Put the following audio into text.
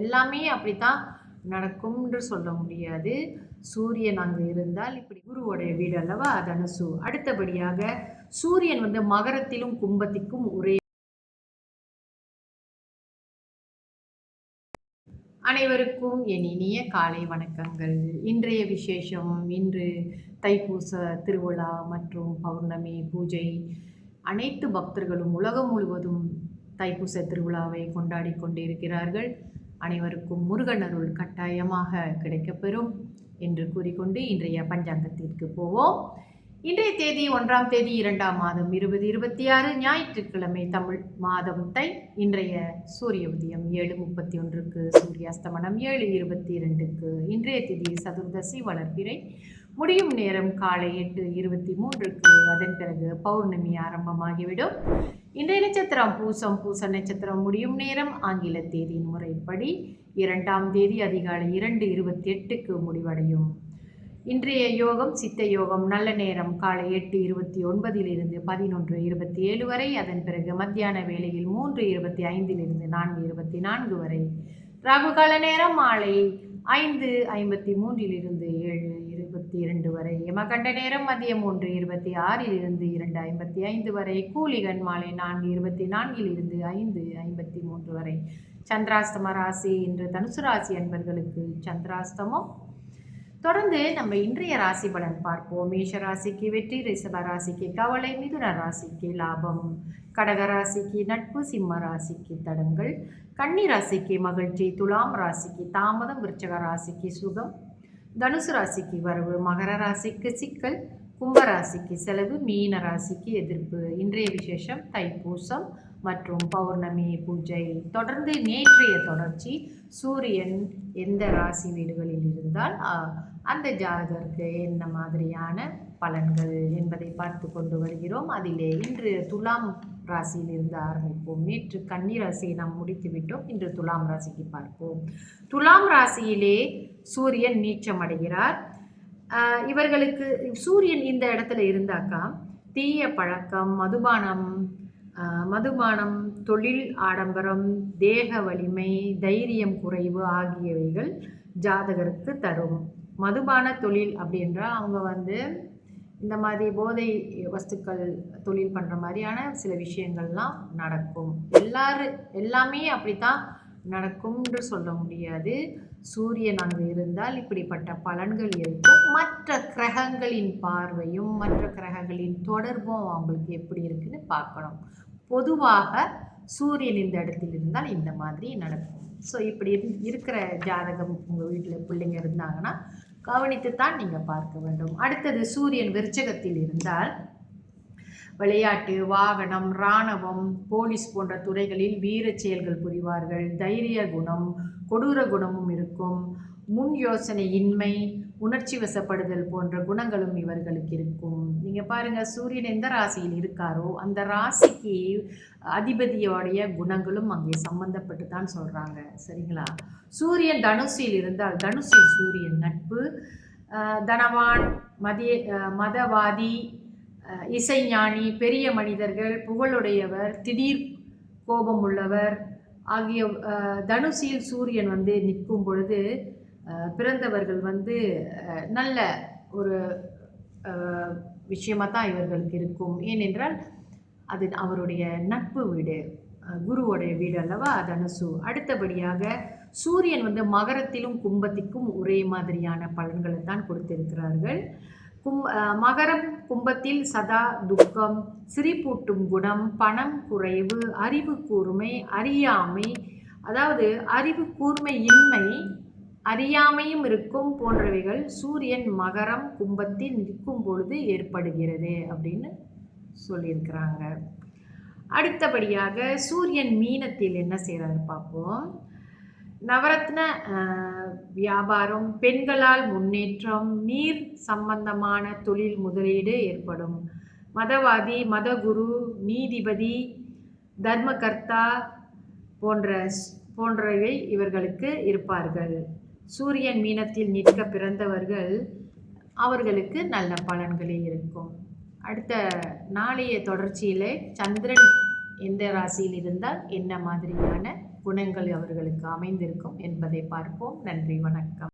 எல்லாமே அப்படித்தான் நடக்கும்ன்று சொல்ல முடியாது. சூரியன் அங்கு இருந்தால் இப்படி குருவோடைய வீடு அல்லவா? தனுசு. அடுத்தபடியாக சூரியன் வந்து மகரத்திலும் கும்பத்திற்கும் ஒரே அனைவருக்கும் என் இனிய காலை வணக்கங்கள். இன்றைய விசேஷம் இன்று தைப்பூச திருவிழா மற்றும் பௌர்ணமி பூஜை. அனைத்து பக்தர்களும் உலகம் முழுவதும் தைப்பூச திருவிழாவை கொண்டாடி கொண்டிருக்கிறார்கள். அனைவருக்கும் முருகன் அருள் கட்டாயமாக கிடைக்கப்பெறும் என்று கூறிக்கொண்டு இன்றைய பஞ்சாங்கத்திற்கு போவோம். இன்றைய தேதி ஒன்றாம் தேதி இரண்டாம் மாதம் இருபது இருபத்தி ஆறு ஞாயிற்றுக்கிழமை தமிழ் மாதம் தை இன்றைய சூரிய உதயம் ஏழு முப்பத்தி ஒன்றுக்கு சூரியாஸ்தமனம் ஏழு இருபத்தி இரண்டுக்கு இன்றைய திதி சதுர்தசி வளர்ப்பிறை முடியும் நேரம் காலை எட்டு இருபத்தி மூன்றுக்கு அதன் பிறகு பௌர்ணமி ஆரம்பமாகிவிடும். இன்றைய நட்சத்திரம் பூசம் பூச நட்சத்திரம் முடியும் நேரம் ஆங்கில தேதியின் முறைப்படி இரண்டாம் தேதி அதிகாலை இரண்டு இருபத்தி எட்டுக்கு முடிவடையும். இன்றைய யோகம் சித்த யோகம் நல்ல நேரம் காலை எட்டு இருபத்தி ஒன்பதிலிருந்து பதினொன்று இருபத்தி ஏழு வரை அதன் பிறகு மத்தியான வேளையில் மூன்று இருபத்தி ஐந்திலிருந்து நான்கு இருபத்தி நான்கு வரை. ராகுகால நேரம் மாலை ஐந்து ஐம்பத்தி மூன்றிலிருந்து ஏழு இருபத்தி இரண்டு வரை. யமகண்ட நேரம் மதியம் ஒன்று இருபத்தி ஆறிலிருந்து இரண்டு ஐம்பத்தி ஐந்து வரை. கூலிகன் மாலை நான்கு இருபத்தி நான்கிலிருந்து ஐந்து ஐம்பத்தி மூன்று வரை. சந்திராஸ்தம ராசி இன்று தனுசு ராசி அன்பர்களுக்கு சந்திராஸ்தமம் தொடர்ந்து நம்ம இன்றைய ராசி பலன் பார்ப்போம். மேஷ ராசிக்கு வெற்றி ரிஷப ராசிக்கு கவலை மிதுன ராசிக்கு லாபம். கடக ராசிக்கு நட்பு சிம்ம ராசிக்கு தடங்கள். கன்னி ராசிக்கு மகிழ்ச்சி துலாம் ராசிக்கு தாமதம் விருச்சக ராசிக்கு சுகம். தனுசு ராசிக்கு வரவு மகர ராசிக்கு சிக்கல். கும்பராசிக்கு செலவு மீன ராசிக்கு எதிர்ப்பு. இன்றைய விசேஷம் தைப்பூசம் மற்றும் பௌர்ணமி பூஜை. தொடர்ந்து நேற்றைய தொடர்ச்சி சூரியன் எந்த ராசி வீடுகளில் இருந்தால் அந்த ஜாதகருக்கு என்ன மாதிரியான பலன்கள் என்பதை பார்த்து கொண்டு வருகிறோம். அதிலே இன்று துலாம் ராசியில் இருந்து ஆரம்பிப்போம். நேற்று கன்னி ராசியை நாம் முடித்து விட்டோம். இன்று துலாம் ராசிக்கு பார்ப்போம். துலாம் ராசியிலே சூரியன் நீச்சம் அடைகிறார். இவர்களுக்கு சூரியன் இந்த இடத்துல இருந்தாக்கா தீய பழக்கம் மதுபானம் மதுபானம் தொழில் ஆடம்பரம் தேக வலிமை தைரியம் குறைவு ஆகியவைகள் ஜாதகருக்கு தரும். மதுபான தொழில் அப்படின்றால் அவங்க வந்து இந்த மாதிரி போதை வஸ்துக்கள் தொழில் பண்ணுற மாதிரியான சில விஷயங்கள்லாம் நடக்கும். எல்லாரு எல்லாமே அப்படித்தான் நடக்கும்னு சொல்ல முடியாது. சூரியன் அங்கு இருந்தால் இப்படிப்பட்ட பலன்கள் இருக்கும். மற்ற கிரகங்களின் பார்வையும் மற்ற கிரகங்களின் தொடர்பும் அவங்களுக்கு எப்படி இருக்குன்னு பார்க்கணும். பொதுவாக சூரியன் இந்த இடத்தில் இருந்தால் இந்த மாதிரி நடக்கும். ஸோ இப்படி இருக்கிற ஜாதகம் உங்கள் வீட்டில் பிள்ளைங்க இருந்தாங்கன்னா கவனித்து தான் நீங்கள் பார்க்க வேண்டும். அடுத்தது சூரியன் விருச்சகத்தில் இருந்தால் விளையாட்டு வாகனம் இராணுவம் போலீஸ் போன்ற துறைகளில் வீர செயல்கள் புரிவார்கள். தைரிய குணம் கொடூர குணமும் இருக்கும். முன் யோசனை இன்மை உணர்ச்சி வசப்படுதல் போன்ற குணங்களும் இவர்களுக்கு இருக்கும். நீங்கள் பாருங்கள் சூரியன் எந்த ராசியில் இருக்காரோ அந்த ராசிக்கு அதிபதியோடைய குணங்களும் அங்கே சம்பந்தப்பட்டு தான் சொல்கிறாங்க சரிங்களா? சூரியன் தனுசில் இருந்தால் தனுசில் சூரியன் நட்பு. தனவான் மதிய மதவாதி இசைஞானி பெரிய மனிதர்கள் புகழுடையவர் திடீர் கோபம் உள்ளவர் ஆகிய தனுசியில் சூரியன் வந்து நிற்கும் பொழுது பிறந்தவர்கள் வந்து நல்ல ஒரு விஷயமாக தான் இவர்களுக்கு இருக்கும். ஏனென்றால் அது அவருடைய நட்பு வீடு குருவோடைய வீடு அல்லவா தனுசு. அடுத்தபடியாக சூரியன் வந்து மகரத்திலும் கும்பத்திற்கும் ஒரே மாதிரியான பலன்களை தான் கொடுத்திருக்கிறார்கள். கும் மகரம் கும்பத்தில் சதா துக்கம் சிரிப்பூட்டும் குணம் பணம் குறைவு அறிவு கூர்மை அறியாமை அதாவது அறிவு கூர்மை இன்மை அறியாமையும் இருக்கும் போன்றவைகள் சூரியன் மகரம் கும்பத்தில் நிற்கும் பொழுது ஏற்படுகிறது அப்படின்னு சொல்லியிருக்கிறாங்க. அடுத்தபடியாக சூரியன் மீனத்தில் என்ன செய்கிறாரு பார்ப்போம் நவரத்ன வியாபாரம் பெண்களால் முன்னேற்றம் நீர் சம்பந்தமான தொழில் முதலீடு ஏற்படும். மதவாதி மதகுரு நீதிபதி தர்மகர்த்தா போன்ற போன்றவை இவர்களுக்கு இருப்பார்கள். சூரியன் மீனத்தில் நிற்க பிறந்தவர்கள் அவர்களுக்கு நல்ல பலன்களே இருக்கும். அடுத்த நாளைய தொடர்ச்சியில் சந்திரன் எந்த ராசியில் இருந்தால் என்ன மாதிரியான குணங்கள் அவர்களுக்கு அமைந்திருக்கும் என்பதை பார்ப்போம். நன்றி வணக்கம்.